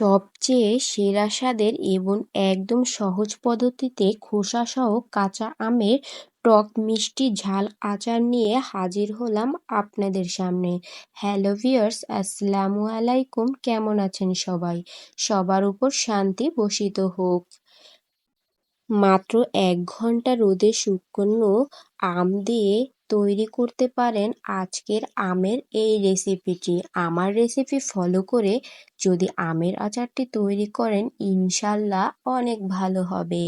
সবচেয়ে সেরা স্বাদের এবং একদম সহজ পদ্ধতিতে খোসাসহ কাঁচা আমের টক মিষ্টি ঝাল আচার নিয়ে হাজির হলাম আপনাদের সামনে। হ্যালো ভিউয়ার্স, আসসালামু আলাইকুম। কেমন আছেন সবাই? সবার উপর শান্তি বসিত হোক। মাত্র এক ঘণ্টা রোদে শুকনো আম দিয়ে তৈরি করতে পারেন আজকের আমের এই রেসিপিটি আমার রেসিপি ফলো করে যদি আমের আচারটি তৈরি করেন, ইনশাল্লাহ অনেক ভালো হবে।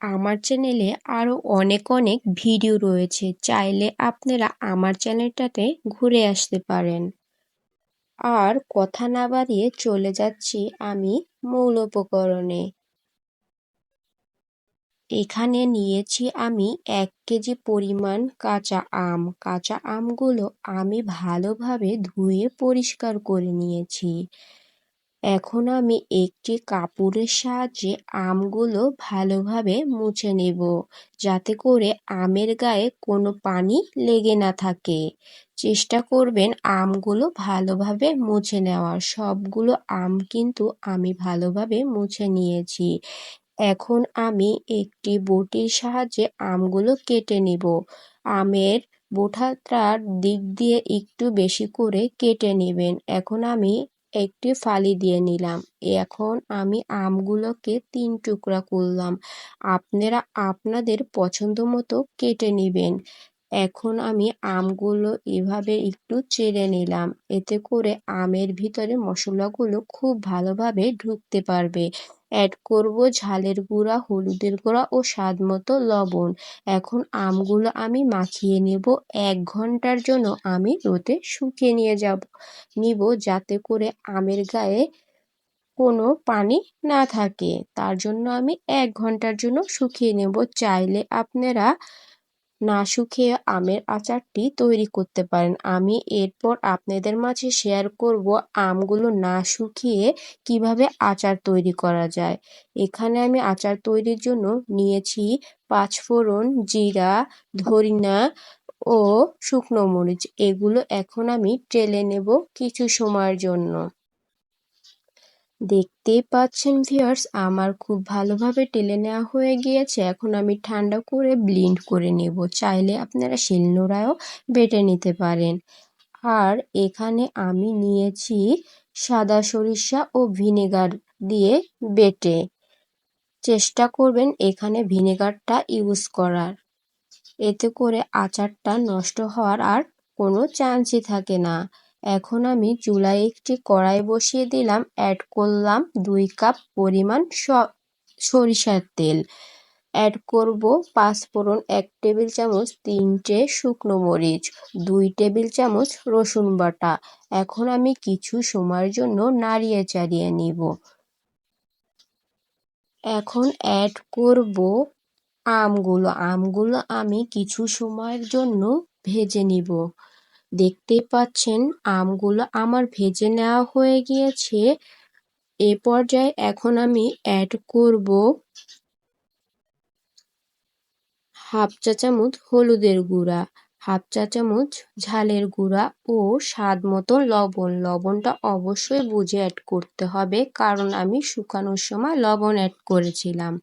আমার চ্যানেলে আরও অনেক অনেক ভিডিও রয়েছে, চাইলে আপনারা আমার চ্যানেলটাতে ঘুরে আসতে পারেন। আর কথা না বাড়িয়ে চলে যাচ্ছি আমি মূল উপকরণে। এখানে নিয়েছি আমি এক কেজি পরিমাণ কাঁচা আম। কাঁচা আমগুলো আমি ভালোভাবে ধুয়ে পরিষ্কার করে নিয়েছি। এখন আমি একটি কাপড়ের সাহায্যে আমগুলো ভালোভাবে মুছে নেব, যাতে করে আমের গায়ে কোনো পানি লেগে না থাকে। চেষ্টা করবেন আমগুলো ভালোভাবে মুছে নেওয়ার। সবগুলো আম কিন্তু আমি ভালোভাবে মুছে নিয়েছি। এখন আমি একটি বটির সাহায্যে আমগুলো কেটে নিব। আমের বোঠাটার দিক দিয়ে একটু বেশি করে কেটে নেবেন। এখন আমি একটি ফালি দিয়ে নিলাম। এখন আমি আমগুলোকে তিন টুকরা করলাম। আপনারা আপনাদের পছন্দ মতো কেটে নেবেন। এখন আমি আমগুলো এভাবে একটু চেড়ে নিলাম। এতে করে আমের ভিতরে মশলাগুলো খুব ভালোভাবে ঢুকতে পারবে। অ্যাড করব ঝালের গুঁড়া, হলুদের গুঁড়া ও স্বাদ মতো লবণ। এখন আমগুলো আমি মাখিয়ে নেব। এক ঘণ্টার জন্য আমি রোদে শুকিয়ে নিয়ে যাব, নিব যাতে করে আমের গায়ে কোনো পানি না থাকে। তার জন্য আমি এক ঘণ্টার জন্য শুকিয়ে নেব। চাইলে আপনারা না শুকিয়ে আমের আচারটি তৈরি করতে পারেন। আমি এরপর আপনাদের মাঝে শেয়ার করব আমগুলো না শুকিয়ে কীভাবে আচার তৈরি করা যায়। এখানে আমি আচার তৈরির জন্য নিয়েছি পাঁচফোড়ন জিরা ধরিনা ও শুকনো মরিচ। এগুলো এখন আমি টেলে নেব কিছু সময়ের জন্য। দেখতেই পাচ্ছেন ভিউয়ার্স আমার খুব ভালোভাবে টেলে নেওয়া হয়ে গিয়েছে। এখন আমি ঠান্ডা করে ব্লিন্ড করে নেব। চাইলে আপনারা শিলনোড়ায়ও বেটে নিতে পারেন। আর এখানে আমি নিয়েছি সাদা সরিষা ও ভিনেগার দিয়ে বেটে। চেষ্টা করবেন এখানে ভিনেগারটা ইউজ করার। এতে করে আচারটা নষ্ট হওয়ার আর কোনো চান্সই থাকে না। এখন আমি চুলায় একটি কড়াই বসিয়ে দিলাম অ্যাড করলাম দুই কাপ পরিমাণ সরিষার তেল। অ্যাড করব পাঁচফোড়ন এক টেবিল চামচ তিনটে শুকনো মরিচ, দুই টেবিল চামচ রসুন বাটা। এখন আমি কিছু সময়ের জন্য নাড়িয়ে চাড়িয়ে নিব। এখন অ্যাড করব আমগুলো। আমগুলো আমি কিছু সময়ের জন্য ভেজে নিব। দেখতেই পাচ্ছেন, আমগুলো আমার ভেজে নেওয়া হয়ে গিয়েছে। এ পর্যায়ে এখন আমি অ্যাড করব হাফ চা চামচ হলুদের গুঁড়া। হাফ চা চামচ ঝালের গুঁড়া ও স্বাদ মতো লবণ। লবণটা অবশ্যই বুঝে অ্যাড করতে হবে, কারণ আমি শুকানোর সময় লবণ অ্যাড করেছিলাম।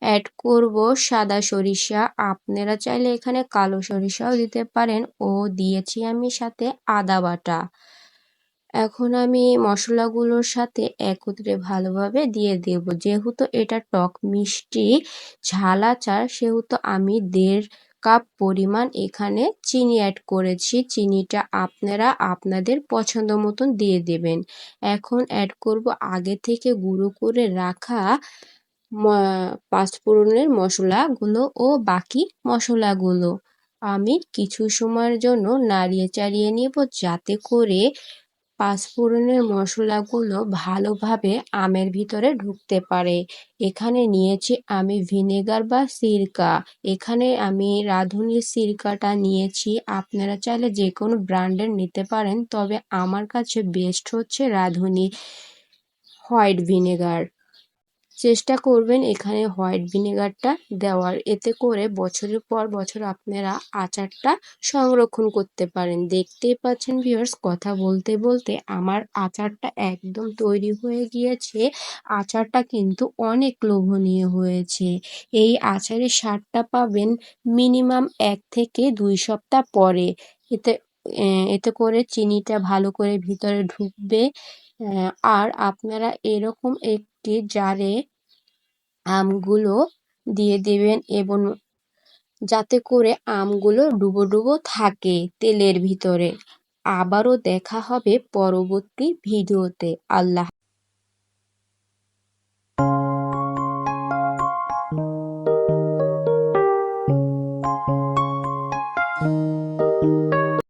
অ্যাড করব সাদা সরিষা। আপনারা চাইলে এখানে কালো সরিষাও দিতে পারেন। ও দিয়েছি আমি সাথে আদা বাটা। এখন আমি মশলাগুলোর সাথে একত্রে ভালোভাবে দিয়ে দেব। যেহেতু এটা টক মিষ্টি, ঝাল আচার, সেহেতু আমি দেড় কাপ পরিমাণ এখানে চিনি অ্যাড করেছি। চিনিটা আপনারা আপনাদের পছন্দ মতন দিয়ে দেবেন। এখন অ্যাড করব আগে থেকে গুঁড়ো করে রাখা পাঁচফোড়নের মশলাগুলো ও বাকি মশলাগুলো। আমি কিছু সময়ের জন্য নাড়িয়ে চাড়িয়ে নেব যাতে করে পাঁচফোড়নের মশলাগুলো ভালোভাবে আমের ভিতরে ঢুকতে পারে। এখানে নিয়েছি আমি ভিনেগার বা সিরকা। এখানে আমি রাঁধুনির সিরকাটা নিয়েছি। আপনারা চাইলে যে কোনো ব্র্যান্ডের নিতে পারেন, তবে আমার কাছে বেস্ট হচ্ছে রাঁধুনি, হোয়াইট ভিনেগার। চেষ্টা করবেন এখানে হোয়াইট ভিনেগারটা দেওয়ার। এতে করে বছরের পর বছর আপনারা আচারটা সংরক্ষণ করতে পারেন। দেখতেই পাচ্ছেন ভিউয়ার্স কথা বলতে বলতে আমার আচারটা একদম তৈরি হয়ে গিয়েছে। আচারটা কিন্তু অনেক লোভনীয় হয়েছে। এই আচারের স্বাদটা পাবেন মিনিমাম এক থেকে দুই সপ্তাহ পরে। এতে এতে করে চিনিটা ভালো করে ভিতরে ঢুকবে। আর আপনারা এরকম একটি জারে আমগুলো দিয়ে দেবেন এবং যাতে করে আমগুলো ডুবো ডুবো থাকে তেলের ভিতরে। আবারও দেখা হবে পরবর্তী ভিডিওতে। আল্লাহ